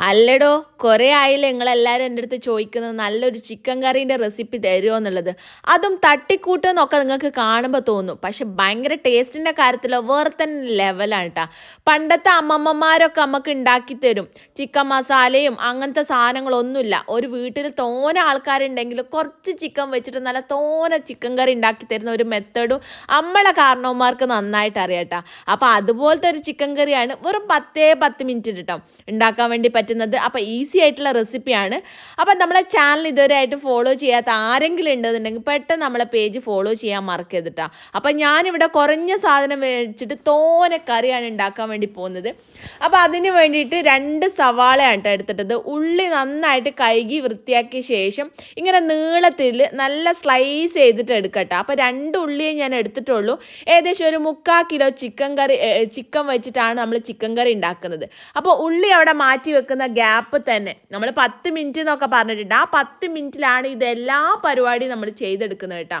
അല്ലടോ കുറേ ആയില്ലേ നിങ്ങളെല്ലാവരും എന്റെ അടുത്ത് ചോദിക്കുന്നത് നല്ലൊരു ചിക്കൻ കറീന്റെ റെസിപ്പി തരുമോ എന്നുള്ളത്. അതും തട്ടിക്കൂട്ടെന്നൊക്കെ നിങ്ങൾക്ക് കാണുമ്പോൾ തോന്നും. പക്ഷെ ഭയങ്കര ടേസ്റ്റിന്റെ കാര്യത്തിലോ വേറെ തന്നെ ലെവലാണ് കേട്ടോ പണ്ടത്തെ അമ്മമ്മമാരൊക്കെ നമുക്ക് ഉണ്ടാക്കി തരും. ചിക്കൻ മസാലയും അങ്ങനത്തെ സാധനങ്ങളൊന്നുമില്ല. ഒരു വീട്ടിൽ തോന ആൾക്കാരുണ്ടെങ്കിൽ കുറച്ച് ചിക്കൻ വെച്ചിട്ട് നല്ല തോന ചിക്കൻ കറി ഉണ്ടാക്കി തരുന്ന ഒരു മെത്തേഡും നമ്മളെ കാരണവന്മാർക്ക് നന്നായിട്ട് അറിയാം കേട്ടോ അപ്പോൾ അതുപോലത്തെ ഒരു ചിക്കൻ കറിയാണ് വെറും പത്തേ പത്ത് മിനിറ്റ് കേട്ടോ ഉണ്ടാക്കാൻ വേണ്ടി പറ്റുന്നത്. അപ്പോൾ ഈസി ആയിട്ടുള്ള റെസിപ്പിയാണ് അപ്പോൾ നമ്മളെ ചാനൽ ഇതുവരെ ആയിട്ട് ഫോളോ ചെയ്യാത്ത ആരെങ്കിലും ഉണ്ടെന്നുണ്ടെങ്കിൽ പെട്ടെന്ന് നമ്മളെ പേജ് ഫോളോ ചെയ്യാൻ മറക്കരുത് കേട്ടോ അപ്പോൾ ഞാനിവിടെ കുറഞ്ഞ സാധനം മേടിച്ചിട്ട് തോനെ കറിയാണ് ഉണ്ടാക്കാൻ വേണ്ടി പോകുന്നത്. അപ്പോൾ അതിന് വേണ്ടിയിട്ട് രണ്ട് സവാളയാണ് കേട്ടോ എടുത്തിട്ടത്. ഉള്ളി നന്നായിട്ട് കഴുകി വൃത്തിയാക്കിയ ശേഷം ഇങ്ങനെ നീളത്തിൽ നല്ല സ്ലൈസ് ചെയ്തിട്ട് എടുക്കട്ടെ. അപ്പോൾ രണ്ട് ഉള്ളിയെ ഞാൻ എടുത്തിട്ടുള്ളൂ. ഏകദേശം ഒരു മുക്കാൽ കിലോ ചിക്കൻ കറി ചിക്കൻ വെച്ചിട്ടാണ് നമ്മൾ ചിക്കൻ കറി ഉണ്ടാക്കുന്നത്. അപ്പോൾ ഉള്ളി അവിടെ മാറ്റി വെക്കുന്ന ഗ്യാപ്പ് തന്നെ. നമ്മൾ പത്ത് മിനിറ്റ് എന്നൊക്കെ പറഞ്ഞിട്ടുണ്ട്. ആ പത്ത് മിനിറ്റിലാണ് ഇതെല്ലാ പരിപാടിയും നമ്മൾ ചെയ്തെടുക്കുന്നത് കേട്ടോ.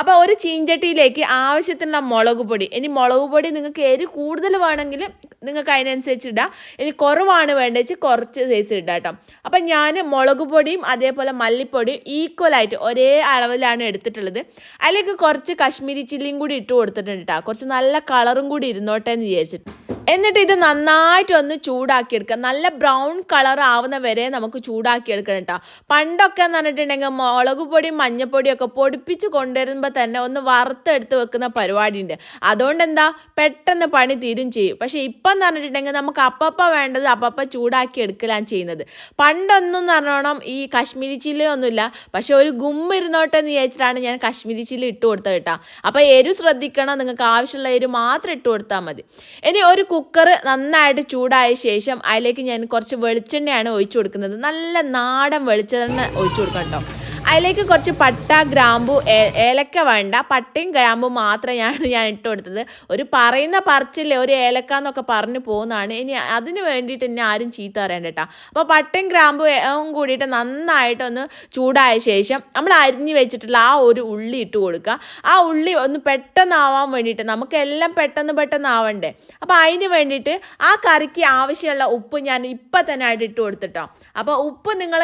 അപ്പോൾ ഒരു ചീഞ്ചട്ടിയിലേക്ക് ആവശ്യത്തിനുള്ള മുളക് പൊടി. ഇനി മുളക് പൊടി നിങ്ങൾക്ക് എരി കൂടുതൽ വേണമെങ്കിൽ നിങ്ങൾക്ക് അതിനനുസരിച്ച് ഇടാം. ഇനി കുറവാണ് വേണ്ടത് കുറച്ച് സൈസ് ഇടാം കേട്ടോ. അപ്പം ഞാൻ മുളക് പൊടിയും അതേപോലെ മല്ലിപ്പൊടിയും ഈക്വലായിട്ട് ഒരേ അളവിലാണ് എടുത്തിട്ടുള്ളത്. അതിലേക്ക് കുറച്ച് കശ്മീരി ചില്ലിയും കൂടി ഇട്ട് കൊടുത്തിട്ടുണ്ട് കേട്ടോ. കുറച്ച് നല്ല കളറും കൂടി ഇരുന്നോട്ടെ എന്ന് വിചാരിച്ചിട്ട്. എന്നിട്ട് ഇത് നന്നായിട്ട് ഒന്ന് ചൂടാക്കിയെടുക്കുക നല്ല ബ്രൗൺ കളർ ആവുന്ന വരെ നമുക്ക് ചൂടാക്കിയെടുക്കണം കേട്ടോ പണ്ടൊക്കെ എന്ന് പറഞ്ഞിട്ടുണ്ടെങ്കിൽ മുളക് പൊടിയും മഞ്ഞപ്പൊടിയും ഒക്കെ പൊടിപ്പിച്ച് കൊണ്ടുവരുമ്പോൾ തന്നെ ഒന്ന് വറുത്തെടുത്ത് വെക്കുന്ന പരിപാടിയുണ്ട്. അതുകൊണ്ട് എന്താ? പെട്ടെന്ന് പണി തീരും ചെയ്യും. പക്ഷേ ഇപ്പം എന്ന് പറഞ്ഞിട്ടുണ്ടെങ്കിൽ നമുക്ക് അപ്പപ്പം വേണ്ടത് അപ്പപ്പം ചൂടാക്കി എടുക്കലാണ് ചെയ്യുന്നത്. പണ്ടൊന്നും പറഞ്ഞോണം ഈ കാശ്മീരി ചില്ലയൊന്നുമില്ല പക്ഷെ ഒരു ഗുമ്മ ഇരുന്നോട്ടെ എന്ന് വിചാരിച്ചിട്ടാണ് ഞാൻ കാശ്മീരി ചില്ല ഇട്ട് കൊടുത്തത് കേട്ടോ അപ്പോൾ എരു ശ്രദ്ധിക്കണം. നിങ്ങൾക്ക് ആവശ്യമുള്ള എരു മാത്രം ഇട്ട് കൊടുത്താൽ മതി. ഇനി ഒരു കുക്കർ നന്നായിട്ട് ചൂടായ ശേഷം അതിലേക്ക് ഞാൻ കുറച്ച് വെളിച്ചെണ്ണയാണ് ഒഴിച്ചു കൊടുക്കുന്നത്. നല്ല നാടൻ വെളിച്ചെണ്ണ ഒഴിച്ചു കൊടുക്കാം കേട്ടോ. അതിലേക്ക് കുറച്ച് പട്ട ഗ്രാമ്പു ഏലക്ക വേണ്ട. പട്ടയും ഗ്രാമ്പും മാത്രമാണ് ഞാൻ ഇട്ട് കൊടുത്തത് ഒരു പറയുന്ന പറച്ചില്ലേ ഒരു ഏലക്ക എന്നൊക്കെ പറഞ്ഞു പോകുന്നതാണ്. ഇനി അതിന് വേണ്ടിയിട്ട് ഇനി ആരും ചീത്ത പറയണ്ട കേട്ടോ. അപ്പോൾ പട്ടയും ഗ്രാമ്പും കൂടിയിട്ട് നന്നായിട്ടൊന്ന് ചൂടായ ശേഷം നമ്മൾ അരിഞ്ഞ് വെച്ചിട്ടുള്ള ആ ഒരു ഉള്ളി ഇട്ട് കൊടുക്കുക. ആ ഉള്ളി ഒന്ന് പെട്ടെന്നാവാൻ വേണ്ടിയിട്ട് നമുക്കെല്ലാം പെട്ടെന്ന് പെട്ടെന്ന് ആവണ്ടേ. അപ്പോൾ അതിന് വേണ്ടിയിട്ട് ആ കറിക്ക് ആവശ്യമുള്ള ഉപ്പ് ഞാൻ ഇപ്പം തന്നെ ആയിട്ട് ഇട്ട് കൊടുത്തിട്ടോ അപ്പോൾ ഉപ്പ് നിങ്ങൾ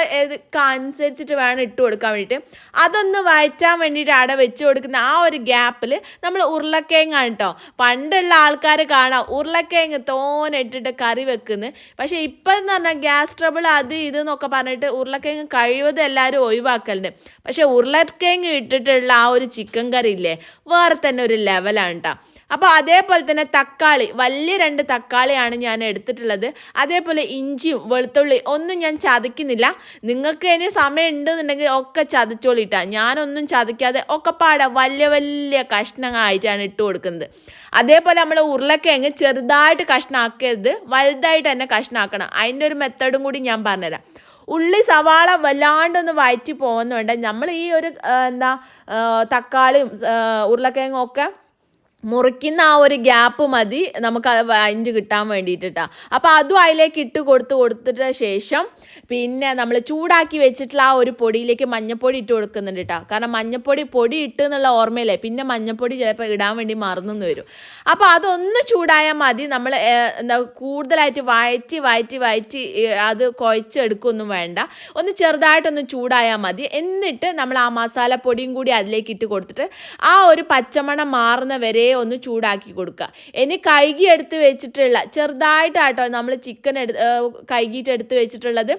അനുസരിച്ചിട്ട് വേണം ഇട്ട് കൊടുക്കാൻ വേണ്ടിയിട്ട്. അതൊന്ന് വയറ്റാൻ വേണ്ടിയിട്ട് അവിടെ വെച്ച് കൊടുക്കുന്ന ആ ഒരു ഗ്യാപ്പിൽ നമ്മൾ ഉരുളക്കിഴങ്ങാണ് കേട്ടോ. പണ്ടുള്ള ആൾക്കാർ കാണാം ഉരുളക്കിഴങ്ങ് തോനെട്ടിട്ട് കറി വെക്കുന്നു. പക്ഷേ ഇപ്പം എന്ന് പറഞ്ഞാൽ ഗ്യാസ് ട്രബിൾ അത് ഇത് എന്നൊക്കെ പറഞ്ഞിട്ട് ഉരുളക്കിഴങ്ങ് കഴിവത് എല്ലാവരും ഒഴിവാക്കലുണ്ട്. പക്ഷേ ഉരുളക്കിഴങ്ങ് ഇട്ടിട്ടുള്ള ആ ഒരു ചിക്കൻ കറി ഇല്ലേ? വേറെ തന്നെ ഒരു ലെവലാണ് കേട്ടോ. അപ്പോൾ അതേപോലെ തന്നെ തക്കാളി വലിയ രണ്ട് തക്കാളിയാണ് ഞാൻ എടുത്തിട്ടുള്ളത്. അതേപോലെ ഇഞ്ചിയും വെളുത്തുള്ളി ഒന്നും ഞാൻ ചതയ്ക്കുന്നില്ല. നിങ്ങൾക്ക് ഇനി സമയം ഉണ്ടെന്നുണ്ടെങ്കിൽ ഒക്കെ ചതച്ചോളിട്ടാ. ഞാനൊന്നും ചതയ്ക്കാതെ ഒക്കെ പാടാം വലിയ വലിയ കഷ്ണങ്ങളായിട്ടാണ് ഇട്ട് കൊടുക്കുന്നത്. അതേപോലെ നമ്മൾ ഉരുളക്കിഴങ്ങ് ചെറുതായിട്ട് കഷ്ണമാക്കരുത് വലുതായിട്ട് തന്നെ കഷ്ണമാക്കണം അതിന്റെ ഒരു മെത്തേഡും കൂടി ഞാൻ പറഞ്ഞുതരാം. ഉള്ളി സവാള വല്ലാണ്ടൊന്ന് വയറ്റി പോകുന്നുണ്ട് നമ്മൾ ഈ ഒരു എന്താ തക്കാളിയും ഉരുളക്കിഴങ്ങും ഒക്കെ മുറിക്കുന്ന ആ ഒരു ഗ്യാപ്പ് മതി. നമുക്ക് അത് വഴഞ്ഞ് കിട്ടാൻ വേണ്ടിയിട്ടാണ് അപ്പോൾ അതും അതിലേക്ക് ഇട്ട് കൊടുത്ത് കൊടുത്തിട്ട് ശേഷം പിന്നെ നമ്മൾ ചൂടാക്കി വെച്ചിട്ടുള്ള ആ ഒരു പൊടിയിലേക്ക് മഞ്ഞപ്പൊടി ഇട്ട് കൊടുക്കുന്നുണ്ട് കേട്ടോ കാരണം മഞ്ഞപ്പൊടി പൊടി ഇട്ട് എന്നുള്ള ഓർമ്മയില്ലേ? പിന്നെ മഞ്ഞപ്പൊടി ചിലപ്പോൾ ഇടാൻ വേണ്ടി മറന്നു വരും. അപ്പോൾ അതൊന്ന് ചൂടായാൽ മതി. നമ്മൾ എന്താ കൂടുതലായിട്ട് വഴറ്റി വഴറ്റി വഴറ്റി അത് കുഴച്ചെടുക്കൊന്നും വേണ്ട. ഒന്ന് ചെറുതായിട്ടൊന്ന് ചൂടായാൽ മതി. എന്നിട്ട് നമ്മൾ ആ മസാലപ്പൊടിയും കൂടി അതിലേക്ക് ഇട്ട് കൊടുത്തിട്ട് ആ ഒരു പച്ചമണം മാറുന്ന വരെ ഒന്ന് ചൂടാക്കി കൊടുക്കുക. ഇനി കൈകി എടുത്ത് വെച്ചിട്ടുള്ള ചെറുതായിട്ടാട്ടോ നമ്മൾ ചിക്കൻ എടു കൈകിയിട്ട് എടുത്ത് വെച്ചിട്ടുള്ളത്.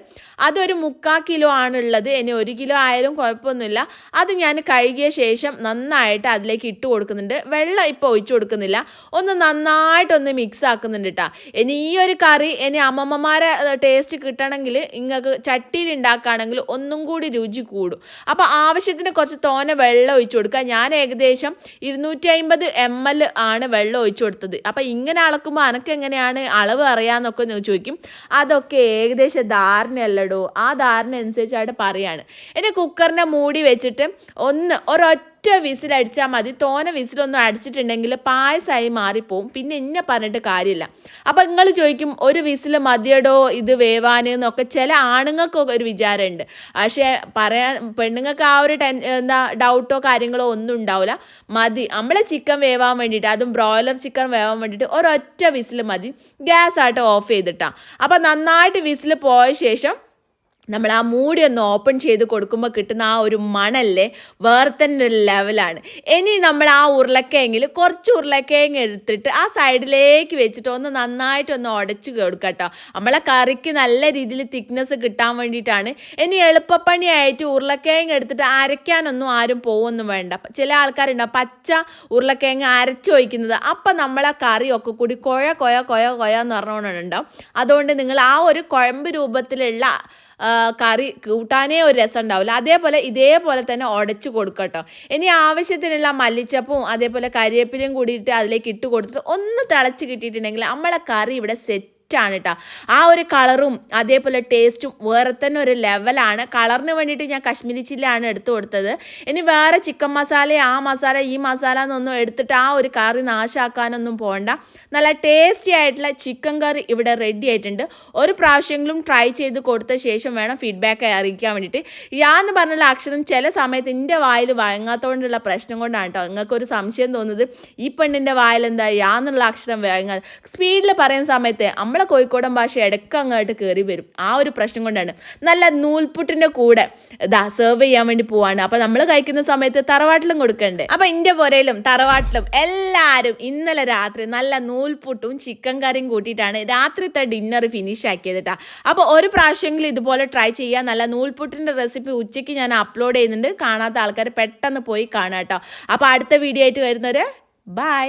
അതൊരു മുക്കാൽ കിലോ ആണുള്ളത്. ഇനി ഒരു കിലോ ആയാലും കുഴപ്പമൊന്നുമില്ല. അത് ഞാൻ കഴുകിയ ശേഷം നന്നായിട്ട് അതിലേക്ക് ഇട്ട് കൊടുക്കുന്നുണ്ട്. വെള്ളം ഇപ്പോൾ ഒഴിച്ചു കൊടുക്കുന്നില്ല. ഒന്ന് നന്നായിട്ടൊന്ന് മിക്സ് ആക്കുന്നുണ്ട് കേട്ടോ ഇനി ഈ ഒരു കറി ഇനി അമ്മമ്മമാരെ ടേസ്റ്റ് കിട്ടണമെങ്കിൽ നിങ്ങൾക്ക് ചട്ടിയിൽ ഉണ്ടാക്കുകയാണെങ്കിൽ ഒന്നും കൂടി രുചി കൂടും. അപ്പോൾ ആവശ്യത്തിന് കുറച്ച് തോനെ വെള്ളം ഒഴിച്ചു കൊടുക്കുക. ഞാൻ ഏകദേശം ഇരുന്നൂറ്റി അമ്പത് എം എൽ ആണ് വെള്ളം ഒഴിച്ചു കൊടുത്തത്. അപ്പം ഇങ്ങനെ അളക്കുമ്പോൾ അനക്ക് എങ്ങനെയാണ് അളവ് അറിയാമെന്നൊക്കെ ചോദിക്കും. അതൊക്കെ ഏകദേശം ധാരണയല്ലടോ. ആ ധാരണ അനുസരിച്ചായിട്ട് പറയാണ്. ഇനി കുക്കറിനെ മൂടി വെച്ചിട്ട് ഒന്ന് ഒരൊറ്റ ഒരൊറ്റ വിസിലടിച്ചാൽ മതി. തോന വിസിലൊന്നും അടിച്ചിട്ടുണ്ടെങ്കിൽ പായസമായി മാറിപ്പോവും. പിന്നെ എന്നെ പറഞ്ഞിട്ട് കാര്യമില്ല. അപ്പം നിങ്ങൾ ചോദിക്കും ഒരു വിസിൽ മതിയടോ ഇത് വേവാൻ എന്നൊക്കെ ചില ആണുങ്ങൾക്കൊക്കെ ഒരു വിചാരമുണ്ട്. പക്ഷേ പറയാൻ പെണ്ണുങ്ങൾക്ക് ആ ഒരു ടെൻ എന്താ ഡൗട്ടോ കാര്യങ്ങളോ ഒന്നും ഉണ്ടാവില്ല. മതി. നമ്മളെ ചിക്കൻ വേവാൻ വേണ്ടിയിട്ട് അതും ബ്രോയിലർ ചിക്കൻ വേവാൻ വേണ്ടിയിട്ട് ഒരൊറ്റ വിസിൽ മതി. ഗ്യാസ് ആയിട്ട് ഓഫ് ചെയ്തിട്ടാണ് അപ്പം നന്നായിട്ട് വിസിൽ പോയ ശേഷം നമ്മൾ ആ മൂടി ഒന്ന് ഓപ്പൺ ചെയ്ത് കൊടുക്കുമ്പോൾ കിട്ടുന്ന ആ ഒരു മണല്ലേ വേറെ ഒരു ലെവലാണ് ഇനി നമ്മൾ ആ ഉരുളക്കിഴങ്ങിൽ കുറച്ച് ഉരുളക്കിഴങ്ങ് എടുത്തിട്ട് ആ സൈഡിലേക്ക് വെച്ചിട്ട് ഒന്ന് നന്നായിട്ട് ഒന്ന് ഉടച്ച് കൊടുക്കുക കേട്ടോ നമ്മളെ കറിക്ക് നല്ല രീതിയിൽ തിക്നെസ് കിട്ടാൻ വേണ്ടിയിട്ടാണ്. ഇനി എളുപ്പപ്പണിയായിട്ട് ഉരുളക്കിഴങ്ങ് എടുത്തിട്ട് അരയ്ക്കാനൊന്നും ആരും പോകുമൊന്നും വേണ്ട. ചില ആൾക്കാരുണ്ടാവും പച്ച ഉരുളക്കിഴങ്ങ് അരച്ച് വയ്ക്കുന്നത് അപ്പം നമ്മളെ കറിയൊക്കെ കൂടി കുഴ കൊയ കൊയ കൊയ എന്ന് പറഞ്ഞുകൊണ്ടുണ്ടാവും അതുകൊണ്ട് നിങ്ങൾ ആ ഒരു കുഴമ്പ് രൂപത്തിലുള്ള കറി കൂട്ടാനേ ഒരു രസം ഉണ്ടാവില്ല അതേപോലെ ഇതേപോലെ തന്നെ ഉടച്ചു കൊടുക്കട്ടോ. ഇനി ആവശ്യത്തിനുള്ള മല്ലിച്ചപ്പും അതേപോലെ കരിവേപ്പിലയും കൂടിയിട്ട് അതിലേക്ക് ഇട്ട് കൊടുത്തിട്ട് ഒന്ന് തിളച്ച് കിട്ടിയിട്ടുണ്ടെങ്കിൽ നമ്മളെ കറി ഇവിടെ സെറ്റ് ആണ് കേട്ടോ ആ ഒരു കളറും അതേപോലെ ടേസ്റ്റും വേറെ തന്നെ ഒരു ലെവലാണ് കളറിന് വേണ്ടിയിട്ട് ഞാൻ കശ്മീരി ചില്ലാണ് എടുത്തു കൊടുത്തത്. ഇനി വേറെ ചിക്കൻ മസാല ആ മസാല ഈ മസാല എന്നൊന്നും എടുത്തിട്ട് ആ ഒരു കറി നാശാക്കാനൊന്നും പോകണ്ട നല്ല ടേസ്റ്റി ആയിട്ടുള്ള ചിക്കൻ കറി ഇവിടെ റെഡി ആയിട്ടുണ്ട്. ഒരു പ്രാവശ്യമെങ്കിലും ട്രൈ ചെയ്ത് കൊടുത്ത ശേഷം വേണം ഫീഡ്ബാക്ക് അറിയിക്കാൻ വേണ്ടിയിട്ട്. യാന്ന് പറഞ്ഞുള്ള അക്ഷരം ചില സമയത്ത് എന്റെ വായിൽ വഴങ്ങാത്തതുകൊണ്ടുള്ള പ്രശ്നം കൊണ്ടാണ് കേട്ടോ നിങ്ങൾക്കൊരു സംശയം തോന്നുന്നത് ഈ പെണ്ണിന്റെ വായിൽ എന്താ യാന്നുള്ള അക്ഷരം വഴങ്ങാൻ. സ്പീഡിൽ പറയുന്ന സമയത്ത് നമ്മളെ കോഴിക്കോടൻ ഭാഷ ഇടയ്ക്ക് അങ്ങോട്ട് കയറി വരും. ആ ഒരു പ്രശ്നം കൊണ്ടാണ്. നല്ല നൂൽപുട്ടിന്റെ കൂടെ ഇതാ സെർവ് ചെയ്യാൻ വേണ്ടി പോവാണ്. അപ്പം നമ്മൾ കഴിക്കുന്ന സമയത്ത് തറവാട്ടിലും കൊടുക്കണ്ടേ? അപ്പം എന്റെ പുരയിലും തറവാട്ടിലും എല്ലാവരും ഇന്നലെ രാത്രി നല്ല നൂൽപുട്ടും ചിക്കൻ കറിയും കൂട്ടിയിട്ടാണ് രാത്രിത്തെ ഡിന്നർ ഫിനിഷ് ആക്കിയത് കേട്ടോ അപ്പോൾ ഒരു പ്രാവശ്യമെങ്കിലും ഇതുപോലെ ട്രൈ ചെയ്യുക നല്ല നൂൽപുട്ടിന്റെ റെസിപ്പി ഉച്ചയ്ക്ക് ഞാൻ അപ്ലോഡ് ചെയ്യുന്നുണ്ട്. കാണാത്ത ആൾക്കാർ പെട്ടെന്ന് പോയി കാണാം കേട്ടോ അപ്പോൾ അടുത്ത വീഡിയോ ആയിട്ട് വരുന്നവർ ബൈ